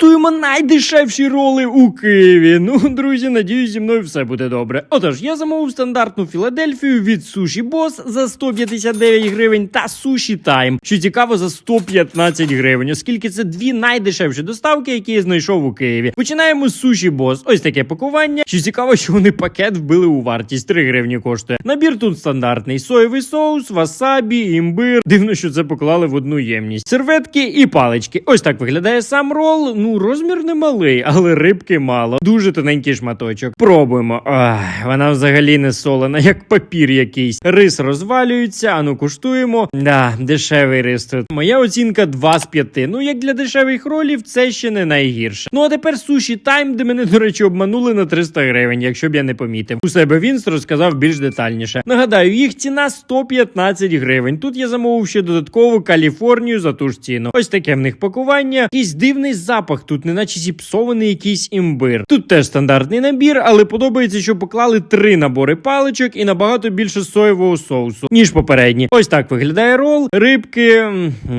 Куштуємо найдешевші роли у Києві. Ну, друзі, надіюсь, зі мною все буде добре. Отож, я замовив стандартну Філадельфію від Суші Бос за 159 гривень та Суші Тайм, що цікаво за 115 гривень, оскільки це дві найдешевші доставки, які я знайшов у Києві. Починаємо з Суші Бос. Ось таке пакування. Що цікаво, що вони пакет вбили у вартість 3 гривні коштує. Набір тут стандартний: соєвий соус, васабі, імбир. Дивно, що це поклали в одну ємність. Серветки і палички. Ось так виглядає сам рол. Ну, розмір немалий, але рибки мало. Дуже тоненький шматочок. Пробуємо. Ах, вона взагалі не солена, як папір якийсь. Рис розвалюється, а ну куштуємо. Да, дешевий рис тут. Моя оцінка 2 з 5. Ну, як для дешевих ролів, це ще не найгірше. Ну а тепер суші тайм, де мене, до речі, обманули на 300 гривень, якщо б я не помітив. У себе Вінс розказав більш детальніше. Нагадаю, їх ціна 115 гривень. Тут я замовив ще додаткову Каліфорнію за ту ж ціну. Ось таке в них пакування. Якийсь дивний запах тут, неначе зіпсований якийсь імбир. Тут теж стандартний набір, але подобається, що поклали три набори паличок і набагато більше соєвого соусу, ніж попередні. Ось так виглядає рол. Рибки.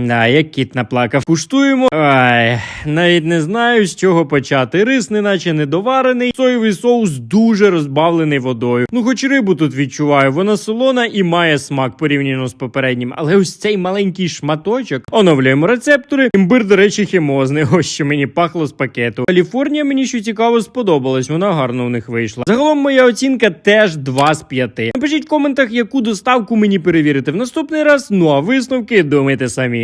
Да, як кіт наплакав. Куштуємо. Ай, навіть не знаю, з чого почати. Рис, неначе недоварений. Соєвий соус дуже розбавлений водою. Ну, хоч рибу тут відчуваю, вона солона і має смак порівняно з попереднім. Але ось цей маленький шматочок. Оновлюємо рецептори. Імбир, до речі, хімозний. Ось що мені пахло з пакету. Каліфорнія мені що цікаво сподобалась. Вона гарно у них вийшла. Загалом моя оцінка теж 2 з 5. Напишіть в коментах, яку доставку мені перевірити в наступний раз. Ну а висновки думайте самі.